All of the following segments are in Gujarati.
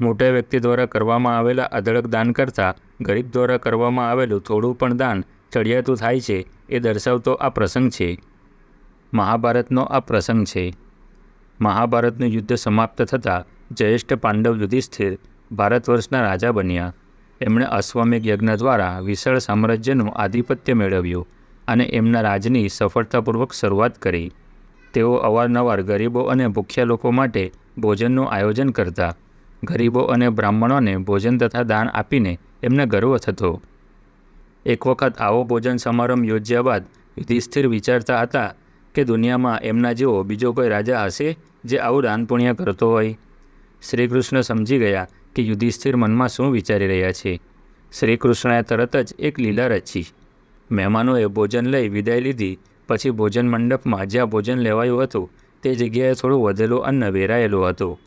મોટા વ્યક્તિ દ્વારા કરવામાં આવેલા અઢળક દાન કરતાં ગરીબ દ્વારા કરવામાં આવેલું થોડું પણ દાન ચડિયાતું થાય છે એ દર્શાવતો આ પ્રસંગ છે. મહાભારતનો આ પ્રસંગ છે. મહાભારતનું યુદ્ધ સમાપ્ત થતાં જયેષ્ઠ પાંડવ યુધિષ્ઠિર ભારત વર્ષના રાજા બન્યા. એમણે અશ્વમેઘ યજ્ઞ દ્વારા વિશાળ સામ્રાજ્યનું આધિપત્ય મેળવ્યું અને એમના રાજની સફળતાપૂર્વક શરૂઆત કરી. તેઓ અવારનવાર ગરીબો અને ભૂખ્યા લોકો માટે ભોજનનું આયોજન કરતા ગરીબો અને બ્રાહ્મણોને ભોજન તથા દાન આપીને એમને ગર્વ થતો. એક વખત આવો ભોજન સમારંભ યોજ્યા બાદ યુધિષ્ઠિર વિચારતા હતા કે દુનિયામાં એમના જેવો બીજો કોઈ રાજા હશે જે આવું દાન પુણ્ય કરતો હોય. શ્રી કૃષ્ણ સમજી ગયા કે યુધિષ્ઠિર મનમાં શું વિચારી રહ્યા છે. શ્રી કૃષ્ણએ તરત જ એક લીલા રચી મહેમાનોએ ભોજન લઈ વિદાય લીધી. પછી ભોજન મંડપમાં જ્યાં ભોજન લેવાયું હતું તે જગ્યાએ થોડું વધેલું અન્ન વેરાયેલું હતું.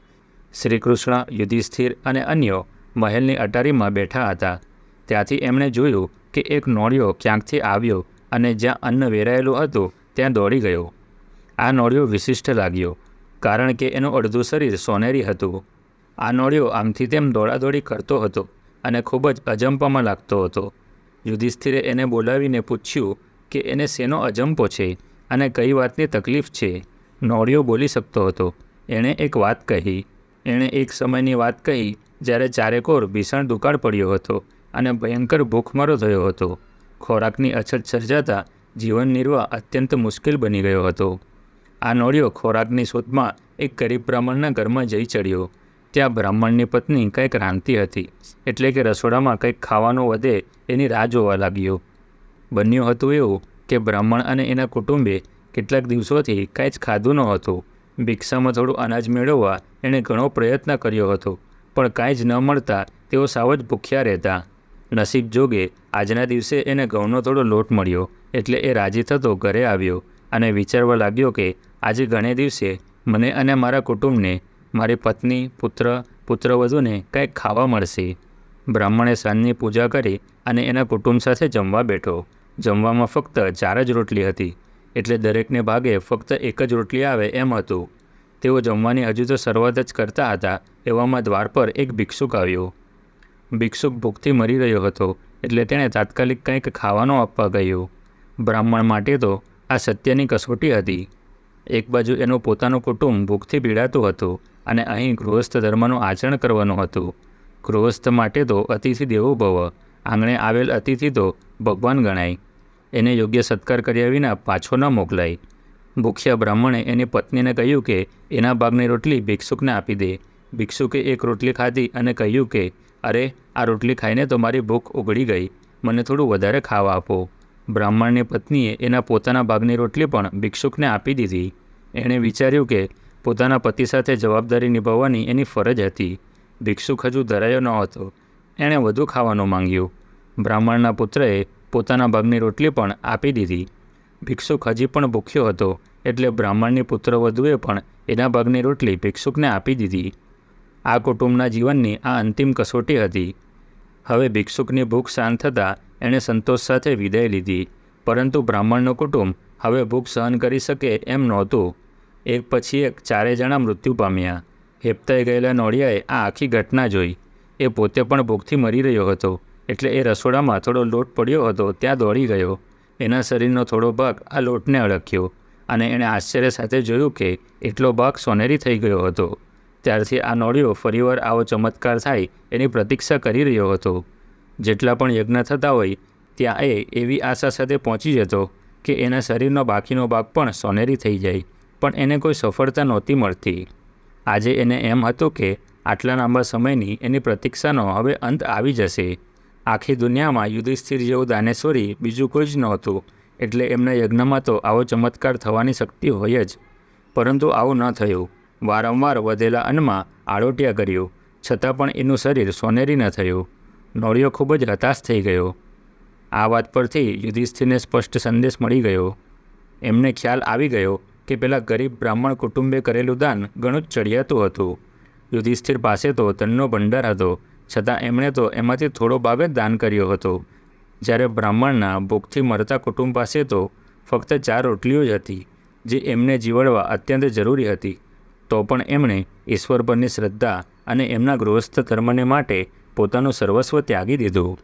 શ્રી કૃષ્ણ યુધિષ્ઠિર અને અન્યો મહેલની અટારીમાં બેઠા હતા. ત્યાંથી એમણે જોયું કે એક નોળિયો ક્યાંકથી આવ્યો અને જ્યાં અન્ન વેરાયેલું હતું, ત્યાં દોડી ગયો. આ નોળિયો વિશિષ્ટ લાગ્યો, કારણ કે એનું અડધું શરીર સોનેરી હતું. આ નોળિયો આમથી તેમ દોડાદોડી કરતો હતો અને ખૂબ જ અજંપામાં લાગતો હતો. યુધિષ્ઠિરે એને બોલાવીને પૂછ્યું કે એને શેનો અજંપો છે અને કઈ વાતની તકલીફ છે? નોળિયો બોલી શકતો હતો. એણે એક વાત કહી એણે એક સમયની વાત કહી, જ્યારે ચારેકોર ભીષણ દુકાળ પડ્યો હતો અને ભયંકર ભૂખમરો થયો હતો. ખોરાકની અછત સર્જાતા જીવન નિર્વાહ અત્યંત મુશ્કેલ બની ગયો હતો. આ નોળિયો ખોરાકની શોધમાં એક ગરીબ બ્રાહ્મણના ઘરમાં જઈ ચડ્યો. ત્યાં બ્રાહ્મણની પત્ની કંઈક રાંધતી હતી, એટલે કે રસોડામાં કંઈક ખાવાનું વધે એની રાહ જોવા લાગ્યો. બન્યું હતું એવું કે બ્રાહ્મણ અને એના કુટુંબે કેટલાક દિવસોથી કાંઈ જ ખાધું ન હતું ભિક્ષામાં થોડું અનાજ મેળવવા એણે ઘણો પ્રયત્ન કર્યો હતો, પણ કાંઈ જ ન મળતા તેઓ સાવ જ ભૂખ્યા રહેતા. નસીબ જોગે આજના દિવસે એને ઘઉંનો થોડો લોટ મળ્યો, એટલે એ રાજી થતો ઘરે આવ્યો અને વિચારવા લાગ્યો કે, આજે ઘણે દિવસે મને અને મારા કુટુંબને, મારી પત્ની, પુત્ર, પુત્રવધુને કંઈક ખાવા મળશે. બ્રાહ્મણે સાંજની પૂજા કરી અને એના કુટુંબ સાથે જમવા બેઠો. જમવામાં ફક્ત ચાર જ રોટલી હતી. એટલે દરેકને ભાગે, ફક્ત એક જ રોટલી આવે એમ હતું. તેઓ જમવાની હજુ તો શરૂઆત જ કરતા હતા, એવામાં દ્વાર પર એક ભિક્ષુક આવ્યો. ભિક્ષુક ભૂખથી મરી રહ્યો હતો, એટલે તેણે તાત્કાલિક કંઈક ખાવાનું આપવા કહ્યું બ્રાહ્મણ માટે તો આ સત્યની કસોટી હતી. એક બાજુ એનું પોતાનું કુટુંબ ભૂખથી પીડાતું હતું અને અહીં ગૃહસ્થ ધર્મનું આચરણ કરવાનું હતું. ગૃહસ્થ માટે તો અતિથિ દેવો ભવ આંગણે આવેલ અતિથિ તો ભગવાન ગણાય. એને યોગ્ય સત્કાર કર્યા વિના પાછો ન મોકલાય. ભૂખ્યા બ્રાહ્મણે એની પત્નીને કહ્યું કે, એના ભાગની રોટલી ભિક્ષુકને આપી દે. ભિક્ષુકે એક રોટલી ખાધી અને કહ્યું કે, અરે, આ રોટલી ખાઈને તો મારી ભૂખ ઉગડી ગઈ. મને થોડું વધારે ખાવા આપો. બ્રાહ્મણની પત્નીએ એના પોતાના ભાગની રોટલી પણ ભિક્ષુકને આપી દીધી. એણે વિચાર્યું કે, પોતાના પતિ સાથે જવાબદારી નિભાવવાની એની ફરજ હતી. ભિક્ષુક હજુ ધરાયો ન હતો. એણે વધુ ખાવાનું માંગ્યું. બ્રાહ્મણના પુત્રએ પોતાના ભાગની રોટલી પણ આપી દીધી. ભિક્ષુક હજી પણ ભૂખ્યો હતો, એટલે બ્રાહ્મણની પુત્રવધુએ પણ એના ભાગની રોટલી ભિક્ષુકને આપી દીધી. આ કુટુંબના જીવનની આ અંતિમ કસોટી હતી. હવે ભિક્ષુકની ભૂખ શાંત થતાં એણે સંતોષ સાથે વિદાય લીધી, પરંતુ બ્રાહ્મણનું કુટુંબ હવે ભૂખ સહન કરી શકે એમ નહોતું. એક પછી એક ચારે જણા મૃત્યુ પામ્યા. હેપતાઈ ગયેલા નોળિયાએ આ આખી ઘટના જોઈ. એ પોતે પણ ભૂખથી મરી રહ્યો હતો. એટલે એ રસોડામાં થોડો લોટ પડ્યો હતો, ત્યાં દોડી ગયો. એના શરીરનો થોડો ભાગ આ લોટને અડક્યો અને એણે આશ્ચર્ય સાથે જોયું કે એટલો ભાગ સોનેરી થઈ ગયો હતો. ત્યારથી આ નોળિયો ફરીવાર આવો ચમત્કાર થાય એની પ્રતીક્ષા કરી રહ્યો હતો. જેટલા પણ યજ્ઞ થતા હોય, ત્યાં એ એવી આશા સાથે પહોંચી જતો કે એના શરીરનો બાકીનો ભાગ પણ સોનેરી થઈ જાય, પણ એને કોઈ સફળતા નહોતી મળતી. આજે એને એમ હતું કે આટલા લાંબા સમયની એની પ્રતીક્ષાનો હવે અંત આવી જશે. આખી દુનિયામાં યુધિષ્ઠિર જેવું દાનેશ્વરી બીજું કોઈ જ નહોતું, એટલે એમના યજ્ઞમાં તો આવો ચમત્કાર થવાની શક્તિ હોય જ. પરંતુ આવું ન થયું. વારંવાર વધેલા અન્નમાં આળોટિયા કર્યું, છતાં પણ એનું શરીર સોનેરી ન થયું. નોળિયો ખૂબ જ હતાશ થઈ ગયો. આ વાત પરથી યુધિષ્ઠિરને સ્પષ્ટ સંદેશ મળી ગયો. એમને ખ્યાલ આવી ગયો કે પેલા ગરીબ બ્રાહ્મણ કુટુંબે કરેલું દાન ઘણું જ ચડિયાતું હતું. યુધિષ્ઠિર પાસે તો ધનનો ભંડાર હતો છતાં એમણે તો એમાંથી થોડો ભાવે દાન કર્યો હતો. જ્યારે બ્રાહ્મણના ભૂખથી મરતા કુટુંબ પાસે તો ફક્ત ચાર રોટલીઓ જ હતી, જે એમને જીવડવા અત્યંત જરૂરી હતી. તો પણ એમણે ઈશ્વર પરની શ્રદ્ધા અને એમના ગૃહસ્થ ધર્મને માટે પોતાનું સર્વસ્વ ત્યાગી દીધું.